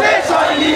শেষ হয়নি।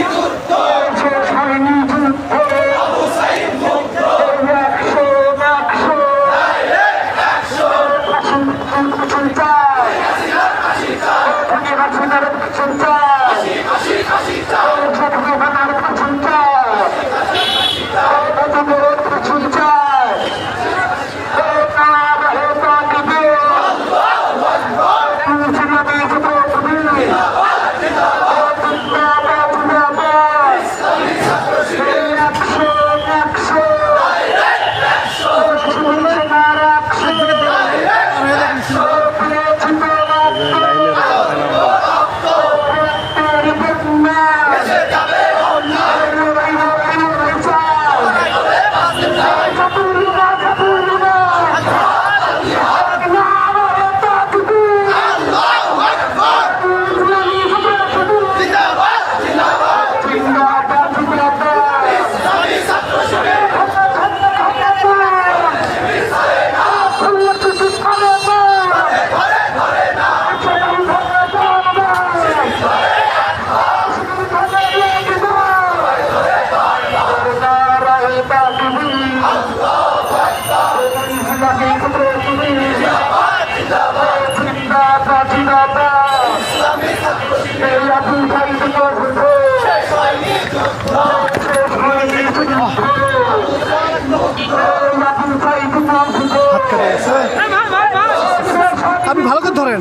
ধরেন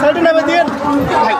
সাইডে নামে দিন ভাই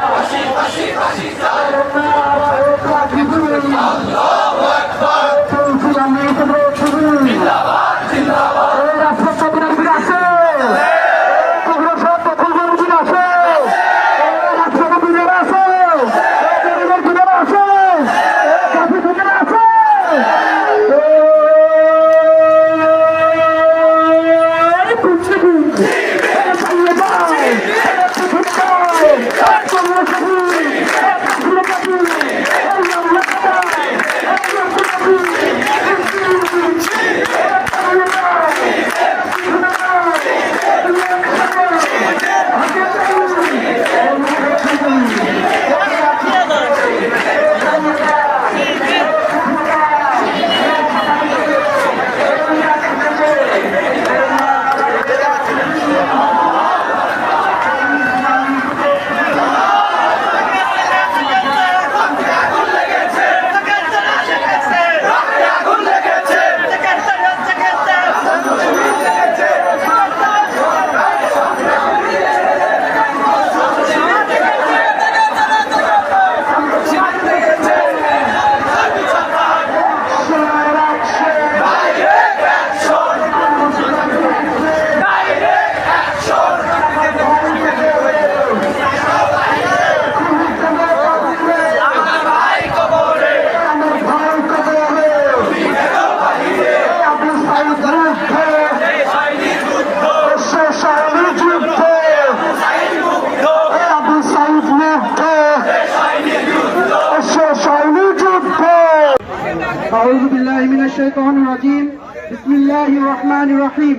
الشيطان الرجيم بسم الله الرحمن الرحيم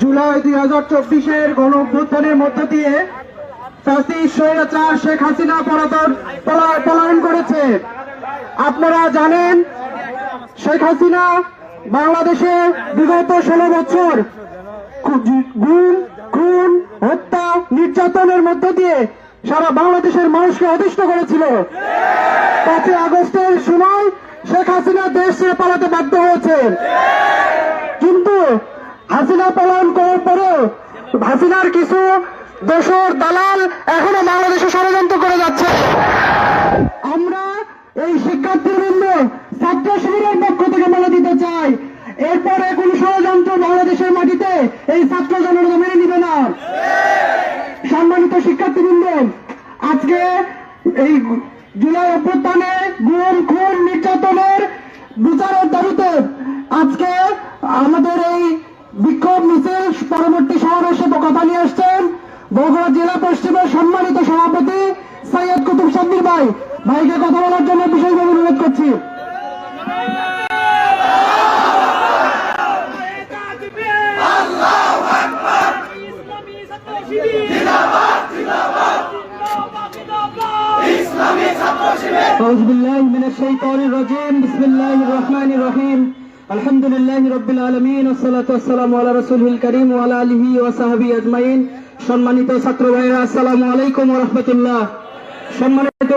জুলাই দুই হাজার চব্বিশের গণ অভ্যুত্থানের মধ্য দিয়ে ফ্যাসিস্ট স্বৈরাচার শেখ হাসিনা পলাতন পলা- পলায়ন করেছে আপনারা জানেন শেখ হাসিনা বাংলাদেশে বিগত ষোলো বছর খু- গুম খুন হত্যা নির্যাতনের মধ্য দিয়ে সারা বাংলাদেশের মানুষকে অতিষ্ঠ করেছিল পাঁচই আগস্টের সময় শেখ হাসিনা দেশ ছেড়ে পালাতে বাধ্য হয়েছে কিন্তু হাসিনা পালন করার পরেও হাসিনার কিছু দোসর দালাল এখনও বাংলাদেশে ষড়যন্ত্র করে যাচ্ছে। আমরা এই শিক্ষার্থীবৃন্দ ছাত্র শিবিরের পক্ষ থেকে বলে দিতে চাই, এরপরে কোন ষড়যন্ত্র বাংলাদেশের মাটিতে এই ছাত্র জনতা মেনে নিবে না। সম্মানিত শিক্ষার্থীবৃন্দ, আজকে এই জুলাই অভ্যুত্থানে গুম খুন নির্যাতনের বিচারের দাবিতে আজকে আমাদের এই বিক্ষোভ মিছিল পরবর্তী সমাবেশে কথা নিয়ে আসছেন বগুড়া জেলা পশ্চিমের সম্মানিত সভাপতি সৈয়দ কুতুব সাব্বির ভাই। ভাইকে কথা বলার জন্য বিশেষভাবে অনুরোধ করছি। أعوذ بالله من الشيطان الرجيم بسم الله الرحمن الرحيم الحمد لله رب العالمين والصلاة والسلام على رسوله الكريم وعلى آله وصحبه أجمعين সম্মানিত ছাত্র ভাইরা আসসালামু আলাইকুম ওয়া রাহমাতুল্লাহ সম্মানিত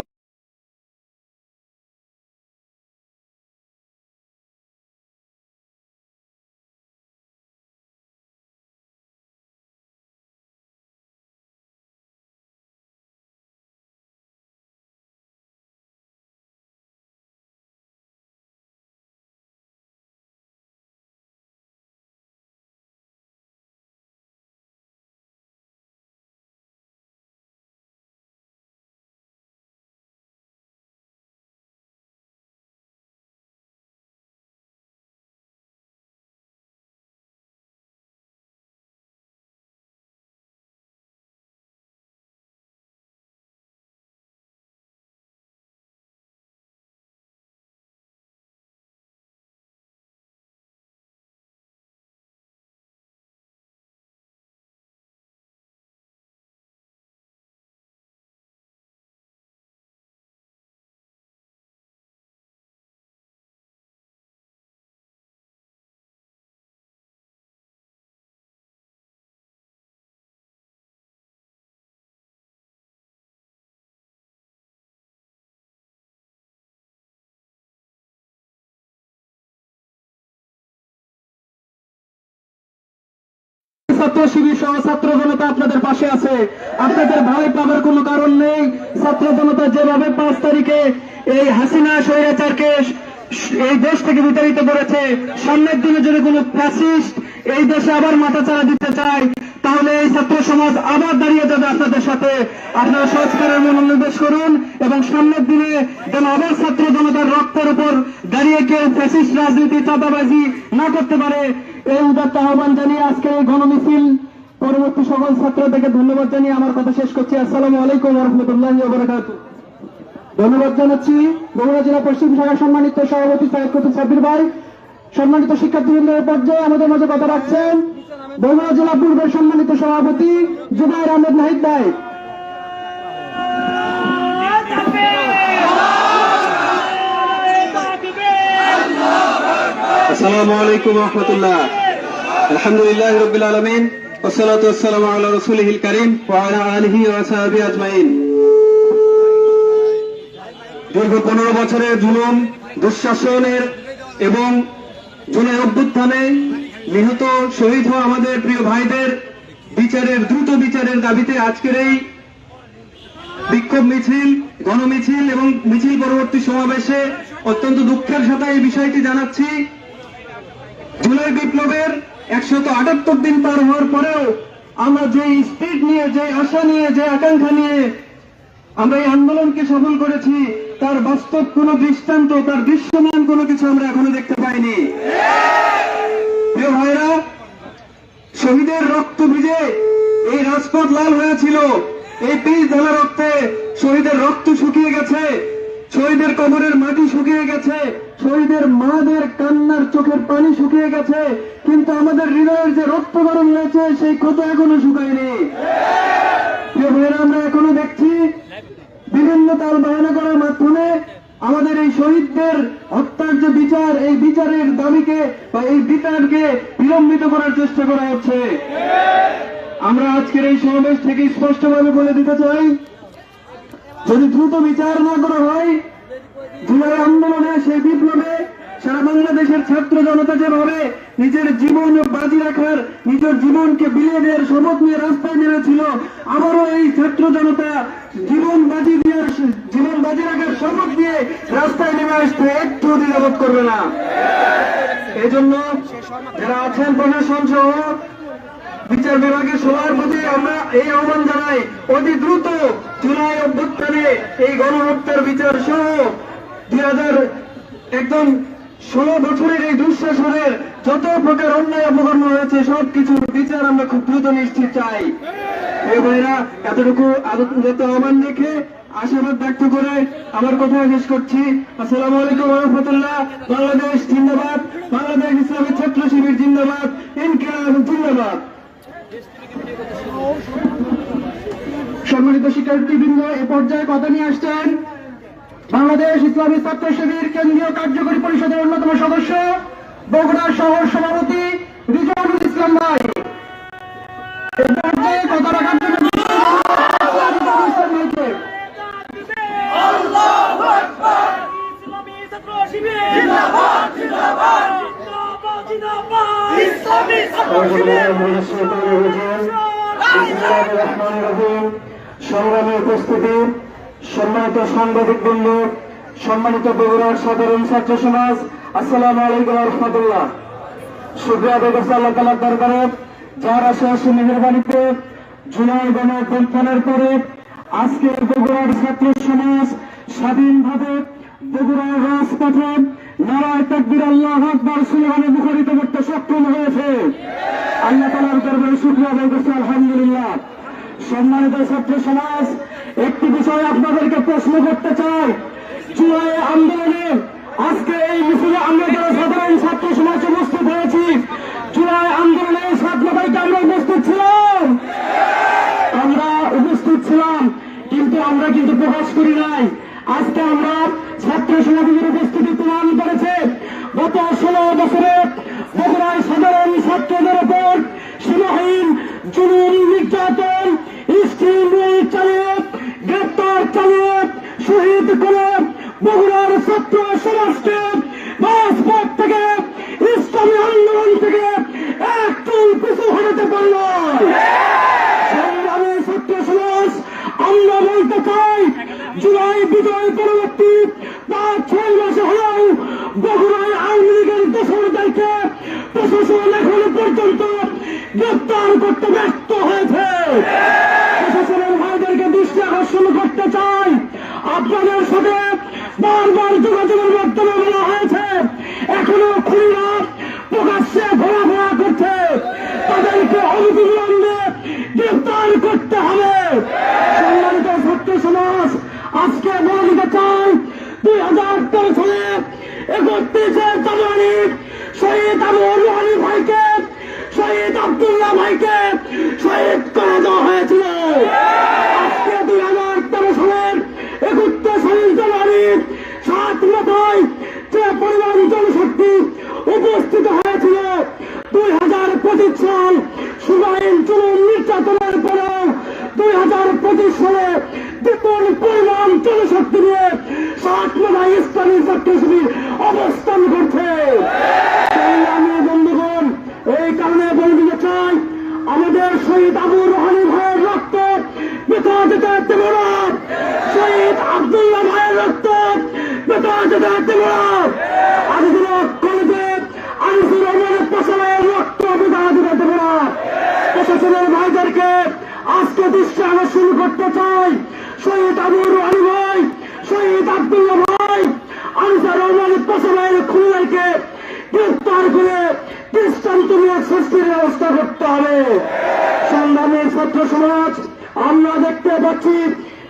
ছাত্র শিবির সহ ছাত্র জনতা আপনাদের পাশে আছে, আপনাদের ভয় পাবার কোনো কারণ নেই। ছাত্র জনতা যেভাবে পাঁচ তারিখে এই হাসিনা স্বৈরাচারকে এই দেশ থেকে বিতাড়িত করেছে, সামনের দিনে যদি কোনো ফ্যাসিস্ট এই দেশে আবার মাথা চাড়া দিতে চায়, তাহলে এই ছাত্র সমাজ আবার দাঁড়িয়ে যাবে আপনাদের সাথে। আপনারা সংস্কারের মনোনিবেশ করুন এবং সামনের দিনে যেন আবার ছাত্র জনতার রক্তের উপর দাঁড়িয়ে কেউ ফ্যাসিস্ট রাজনীতি চাঁদাবাজি না করতে পারে এই উদাত্ত আহ্বান জানিয়ে আজকে এই গণমিছিল পরবর্তী সকল ছাত্রদেরকে ধন্যবাদ জানিয়ে আমার কথা শেষ করছি। আসসালামু আলাইকুম রহমতুল্লাহ বারাকাতুহ। ধন্যবাদ জানাচ্ছি বগুড়া জেলা পশ্চিম শাখার সম্মানিত সভাপতি সাহেব কুতুব সাব্বির ভাই, সম্মানিত শিক্ষার্থীবৃন্দের পর্যায়ে আমাদের মাঝে কথা রাখছেন বগুড়া জেলা পূর্বের সম্মানিত সভাপতি জুবাইর আহমেদ নাহিদ ভাই। আসসালামু আলাইকুম রহমতুল্লাহ আলহামদুলিল্লাহ রবিল আলমিন والصلاة والسلام على رسوله الكريم وعلى آله وصحبه أجمعين দীর্ঘ পনেরো বছরের জুলুম দুঃশাসনের এবং জুলাই অভ্যুত্থানে নিহত শহীদ হওয়া আমাদের প্রিয় ভাইদের বিচারের দ্রুত বিচারের দাবিতে আজকের এই বিক্ষোভ মিছিল গণমিছিল এবং মিছিল পরবর্তী সমাবেশে অত্যন্ত দুঃখের সাথে এই বিষয়টি জানাচ্ছি জুলাই বিপ্লবের একশত আটাত্তর দিন পার হওয়ার পরেও আমরা যে স্পিড নিয়ে যে আশা নিয়ে যে আকাঙ্ক্ষা নিয়ে আমরা এই আন্দোলনকে সফল করেছি, তার বাস্তব কোন দৃষ্টান্ত, তার দৃশ্যমান কোনো কিছু আমরা এখনও দেখতে পাইনি। ভাইরা, শহীদের রক্ত ভিজে এই রাজপথ লাল হয়েছিল। এই বীজ ঢালা রক্তে শহীদের রক্ত শুকিয়ে গেছে, শহীদের কবরের মাটি শুকিয়ে গেছে। শহীদের মাদের কান্নার চোখের পানি শুকিয়ে গেছে, কিন্তু আমাদের হৃদয়ের যে রক্ত গরম হয়েছে সেই ক্ষত এখনও শুকায়নি। আমরা এখনও দেখছি বিভিন্ন তাল বাহানা করার মাধ্যমে আমাদের এই শহীদদের হত্যার যে বিচার, এই বিচারের দাবিকে বা এই বিচারকে বিলম্বিত করার চেষ্টা করা হচ্ছে। আমরা আজকের এই সমাবেশ থেকে স্পষ্টভাবে বলে দিতে চাই, যদি দ্রুত বিচার না করা হয় জুলাই আন্দোলনে সেই বিপ্লবে সারা বাংলাদেশের ছাত্র জনতা যেভাবে নিজের জীবন বাজি রাখার, নিজের জীবনকে বিলিয়ে দেওয়ার শপথ নিয়ে রাস্তায় নেমেছিল, আবারও এই ছাত্র জনতা জীবন বাজি দেওয়ার জীবন বাজি রাখার শপথ দিয়ে রাস্তায় নেমে আসতে একটু দ্বিধাবোধ করবে না। এই জন্য যারা আছেন প্রশাসন সহ বিচার বিভাগের সবার প্রতি আমরা এই আহ্বান জানাই, অতি দ্রুত জুলাই অভ্যুত্থানে এই গণহত্যার বিচার সহ দুই হাজার একদম ষোলো বছরের এই দুঃশাসনের যত প্রকার অন্যায় অপকর্ম হয়েছে সব কিছুর বিচার আমরা খুব দ্রুত নিশ্চিত চাই। এই ভাইরা, এতটুকু আদত আহ্বান রেখে আশাবাদ ব্যক্ত করে আমার কথা শেষ করছি। আসসালামু আলাইকুম রহমতুল্লাহ। বাংলাদেশ জিন্দাবাদ। বাংলাদেশ ইসলামী ছাত্র শিবির জিন্দাবাদ। ইনকিলাব জিন্দাবাদ। সম্মানিত শিক্ষার্থীবৃন্দ, এ পর্যায়ে কথা নিয়ে আসছেন বাংলাদেশ ইসলামী ছাত্র শিবির কেন্দ্রীয় কার্যকরী পরিষদের অন্যতম সদস্য বগুড়া শহর সভাপতি রিজওয়ানুল ইসলাম ভাই। এ পর্যায়ে কথা রাখার জন্য রিজওয়ানুল ইসলাম ভাইকে ইসলামী ছাত্র শিবির জিন্দাবাদ জিন্দাবাদ জিন্দাবাদ জিন্দাবাদ ইসলামী ছাত্র শিবির। সংগ্রামী উপস্থিতি সম্মানিত সাংবাদিক বৃন্দ সম্মানিত বগুড়ার সাধারণ ছাত্র সমাজ, আসসালামু আলাইকুম রহমতুল্লাহ। শুক্রিয়া বেগস আল্লাহ দরবারে যার আশেষ মেহরবানিতে জুলাই গণ অভ্যুত্থানের পরে আজকে বগুড়ার ছাত্র সমাজ স্বাধীনভাবে বগুড়ার রাজপথে নারায় তাকবির আল্লাহ আকবর স্লোগানে মুখরিত করতে সক্ষম হয়েছে। আল্লাহ তালার দরবারে শুক্রিয়া আদায় আলহামদুলিল্লাহ। সম্মানিত ছাত্র সমাজ একটি বিষয় আপনাদেরকে প্রশ্ন করতে চাই। জুলাই আন্দোলনে আজকে এই মিছিলে আমরা যারা সাধারণ ছাত্র সমাজ উপস্থিত হয়েছি, জুলাই আন্দোলনে ছাত্র আমরা উপস্থিত ছিলাম। আমরা উপস্থিত ছিলাম, কিন্তু আমরা কিন্তু প্রকাশ করি নাই। আজকে আমরা ছাত্র সমাজের উপস্থিতি প্রমাণ করেছে। গত ষোলো বছরে বগুড়ায় সাধারণ ছাত্রদের উপর সীমাহীন জুলুম নির্যাতন বগুড়ার ছাত্র সমাজকে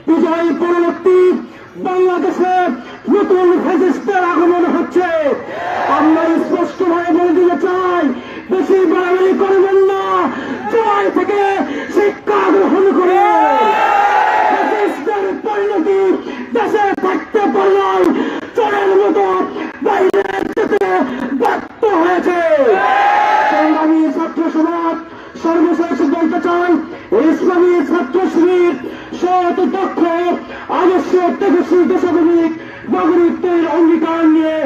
বিজয় পরবর্তী বাংলাদেশে নতুন ফেসিস্টের আগমন হচ্ছে। আমরা স্পষ্ট ভাবে বলে দিতে চাই, বেশি বাড়াবাড়ি করবেন না। জয় থেকে শিক্ষা গ্রহণ করে। পরিণতি দেশে থাকতে পারলেও চোরের মতো বাইরে যেতে ব্যর্থ হয়েছে। তেজস্বী দেশপ্রেমিক নাগরিকদের অঙ্গীকার নিয়ে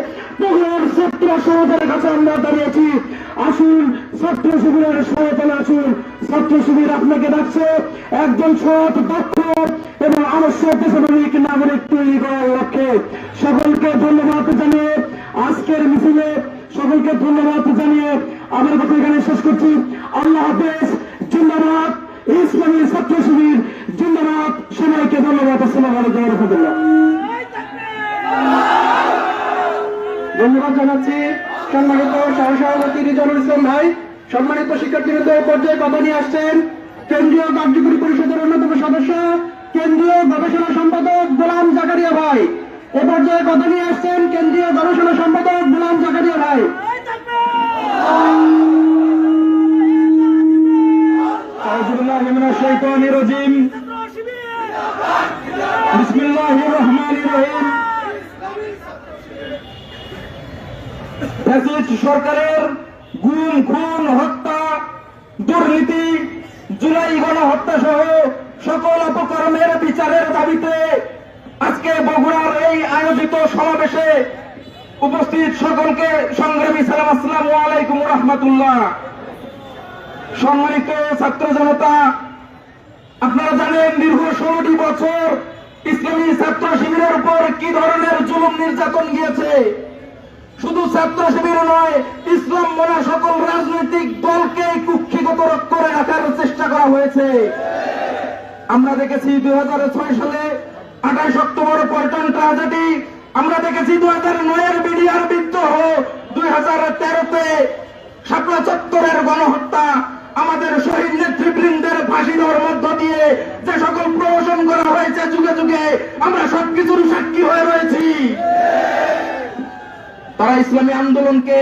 বগুড়ার ছাত্র সমাজের কাছে আমরা দাঁড়িয়েছি। আসুন, ছাত্র শিবিরের সহায়তায় আসুন। ছাত্র শিবির আপনাকে ডাকছে। একজন সৎ, দক্ষ এবং আবশ্যক দেশপ্রেমিক নাগরিক তৈরি করার লক্ষ্যে। সকলকে ধন্যবাদ জানিয়ে আজকের মিছিলে সকলকে ধন্যবাদ জানিয়ে আমার কথা এখানে শেষ করছি। আল্লাহ হাফেজ, জিন্দাবাদ। ইসলামী ছাত্র শিবির জিন্দাবাদ। সবাইকে ধন্যবাদ। আসসালাম আলাইকুম রহমতুল্লাহ। ধন্যবাদ জানাচ্ছি সম্মানিত সহসভাপতি রিজানুল ইসলাম ভাই। সম্মানিত শিক্ষার্থীবৃন্দ, এ পর্যায়ে কথা নিয়ে আসছেন কেন্দ্রীয় কার্যকরী পরিষদের অন্যতম সদস্য, কেন্দ্রীয় গবেষণা সম্পাদক গোলাম জাকারিয়া ভাই। এ পর্যায়ে কথা নিয়ে আসছেন কেন্দ্রীয় গবেষণা সম্পাদক গোলাম জাকারিয়া ভাই। সরকারের গুম, খুন, হত্যা, দুর্নীতি, জুলাই গণহত্যা সহ সকল অপকর্মের বিচারের দাবিতে আজকে বগুড়ার এই আয়োজিত সমাবেশে উপস্থিত সকলকে সংগ্রামী সালাম, আসসালামু আলাইকুম রহমতুল্লাহ। সম্মানিত ছাত্র জনতা, আপনারা জানেন দীর্ঘ ষোলোটি বছর ইসলামী ছাত্র শিবিরের উপর কি ধরনের জুলুম নির্যাতন গিয়েছে? শুধু ছাত্র শিবির নয়, ইসলাম মনা সকল রাজনৈতিক দলকে কুক্ষিগত করে রাখার চেষ্টা করা হয়েছে। আমরা দেখেছি দুই সালে আঠাশ অক্টোবর পল্টন ট্রাজেডি, আমরা দেখেছি দুই হাজার নয়ের বিডিআর বিদ্রোহ দুই হাজার তেরোতে, শাপলা চত্বরের গণহত্যা, আমাদের শহীদ নেতৃবৃন্দের ফাঁসি দেওয়ার মধ্য দিয়ে যে সকল প্রহসন করা হয়েছে যুগে যুগে, আমরা সবকিছুর সাক্ষী হয়ে রয়েছি। তারা ইসলামী আন্দোলনকে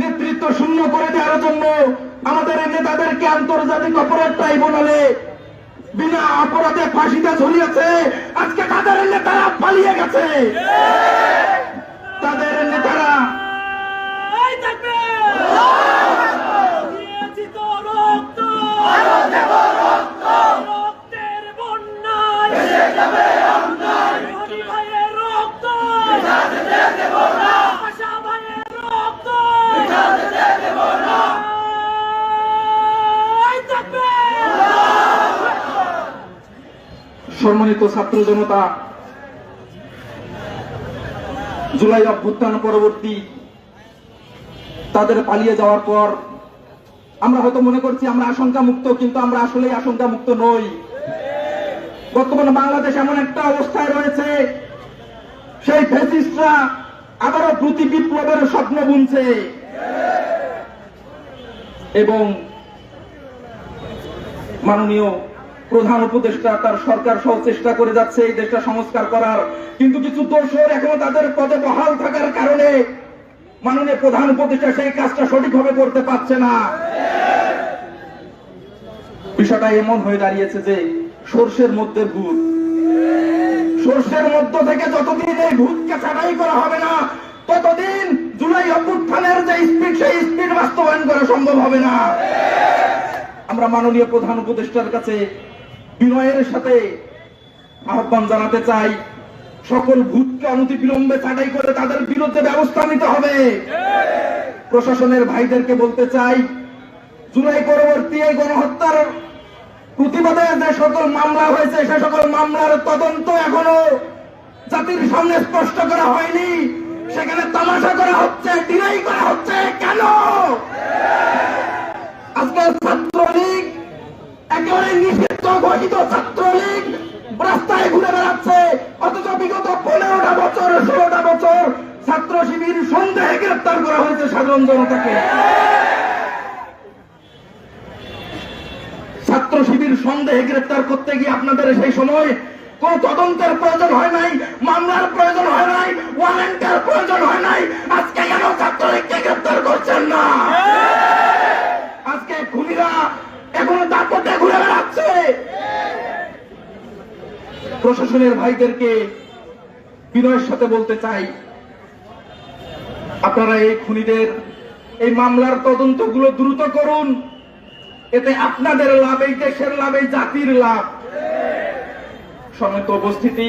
নেতৃত্ব শূন্য করে দেওয়ার জন্য আমাদের নেতাদেরকে আন্তর্জাতিক অপরাধ ট্রাইব্যুনালে বিনা অপরাধে ফাঁসিতে ঝুলিয়েছে। আজকে তাদের নেতারা পালিয়ে গেছে। তাদের নেতারা থাকবে। রক্ত রক্তের বন্যায় রনি ভাইয়ের রক্ত আশা ভাইয়ের রক্ত সম্মানিত ছাত্র জনতা, জুলাই অভ্যুত্থান পরবর্তী তাদের পালিয়ে যাওয়ার পর আমরা হয়তো মনে করছি আমরা আশঙ্কা মুক্ত কিন্তু আমরা আসলেই আশঙ্কা মুক্ত নই। বর্তমানে বাংলাদেশ এমন একটা অবস্থায় রয়েছে, সেই ফেসিস্টরা আবারও প্রতি বিপ্লবের স্বপ্ন বুনছে। এবং মাননীয় প্রধান উপদেষ্টা তার সরকার সহ চেষ্টা করে যাচ্ছে এই দেশটা সংস্কার করার। কিন্তু কিছু দোষর এখনও তাদের পদে বহাল থাকার কারণে মাননীয় প্রধান উপদেষ্টা সেই কাজটা সঠিকভাবে করতে পারছে না। বিষয়টা এমন হয়ে দাঁড়িয়েছে যে সর্ষের মধ্যে ভূত। সর্ষের মধ্য থেকে যতদিন এই ভূতকে ছাড়াই করা হবে না, ততদিন জুলাই অভ্যুত্থানের যে স্পিড, সেই স্পিড বাস্তবায়ন করা সম্ভব হবে না। আমরা মাননীয় প্রধান উপদেষ্টার কাছে বিনয়ের সাথে আহ্বান জানাতে চাই, সকল ভূতকে অনতিবিলম্বে ছাঁটাই করে তাদের বিরুদ্ধে ব্যবস্থা নিতে হবে। প্রশাসনের ভাইদেরকে বলতে চাই, জুলাই পরবর্তী এই গণহত্যার প্রতিবাদে যে সকল মামলা হয়েছে, সে সকল মামলার তদন্ত এখনও জাতির সামনে স্পষ্ট করা হয়নি। সেখানে তামাশা করা হচ্ছে, ডিনাই করা হচ্ছে। কেন? আজকে ছাত্রলীগ ছাত্র শিবির সন্দেহে গ্রেপ্তার ছাত্র শিবির সন্দেহে গ্রেপ্তার করতে গিয়ে আপনাদের সেই সময় কোন তদন্তের প্রয়োজন হয় নাই, মামলার প্রয়োজন হয় নাই, ওয়ারেন্টের প্রয়োজন হয় নাই। আজকে কেন ছাত্রলীগকে গ্রেপ্তার করছেন না? আজকে খুনিরা এখনও দাপটে ঘুরে বেড়াচ্ছে। প্রশাসনের ভাইদেরকে বিনয়ের সাথে বলতে চাই, আপনারা এই খুনিদের এই মামলার তদন্তগুলো দ্রুত করুন। এতে আপনাদের লাভ এই দেশের লাভ এই জাতির লাভ। সমেত উপস্থিতি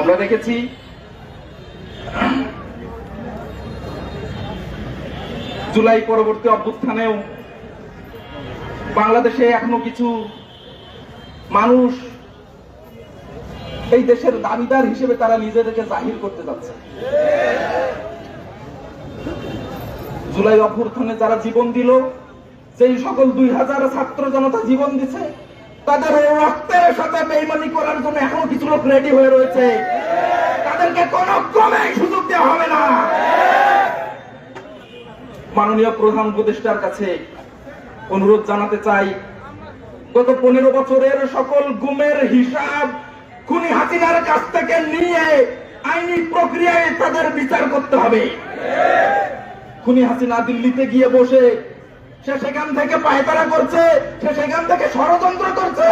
আমরা দেখেছি। জুলাই পরবর্তী অভ্যুত্থানেও বাংলাদেশে এখনও কিছু মানুষ এই দেশের দাবিদার হিসেবে তারা নিজেদেরকে জাহির করতে যাচ্ছে। জুলাই অভ্যুত্থানে যারা জীবন দিল, যেই সকল দুই হাজার ছাত্র জনতা জীবন দিছে তাদের রক্তের সাথে বেইমানি করার জন্য এখনও কিছু লোক রেডি হয়ে রয়েছে। তাদেরকে কোন ক্রমে সুযোগ দেওয়া হবে না। মাননীয় প্রধান উপদেষ্টার কাছে অনুরোধ জানাতে চাই, গত পনেরো বছরের সকল গুমের হিসাব খুনি হাসিনার কাছ থেকে নিয়ে আইনি প্রক্রিয়ায় তাদের বিচার করতে হবে। খুনি হাসিনা দিল্লিতে গিয়ে বসে, সে সেখান থেকে পায়তারা করছে, সে সেখান থেকে ষড়যন্ত্র করছে,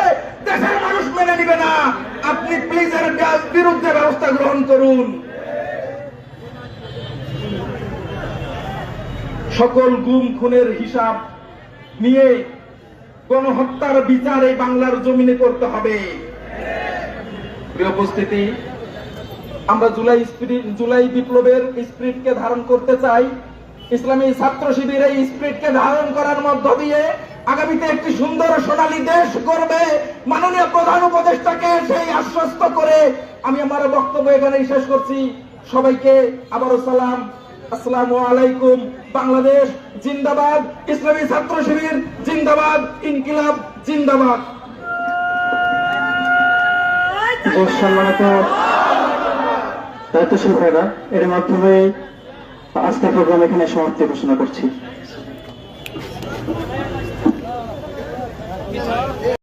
দেশের মানুষ মেনে নিবে না। আপনি প্লিজ এর বিরুদ্ধে ব্যবস্থা গ্রহণ করুন। সকল গুম, খুনের হিসাব নিয়ে গণহত্যার বিচার এই বাংলার জমিনে করতে হবে। উপস্থিতি, আমরা জুলাই স্পিরিট, জুলাই বিপ্লবের স্পিরিটকে ধারণ করতে চাই। ইসলামী ছাত্র শিবির এই স্পিরিটকে ধারণ করার মধ্য দিয়ে আগামীতে একটি সুন্দর সোনালী দেশ করবে মাননীয় প্রধান উপদেষ্টাকে সেই আশ্বস্ত করে আমি আমার বক্তব্য এখানেই শেষ করছি। সবাইকে আবারও সালাম। আসসালামু আলাইকুম। বাংলাদেশ জিন্দাবাদ, ইসলামী ছাত্র শিবির জিন্দাবাদ, ইনকিলাব জিন্দাবাদ। দায়িত্বশীল ভাইরা, এর মাধ্যমে আজকের প্রোগ্রাম এখানে সমাপ্তি ঘোষণা করছি।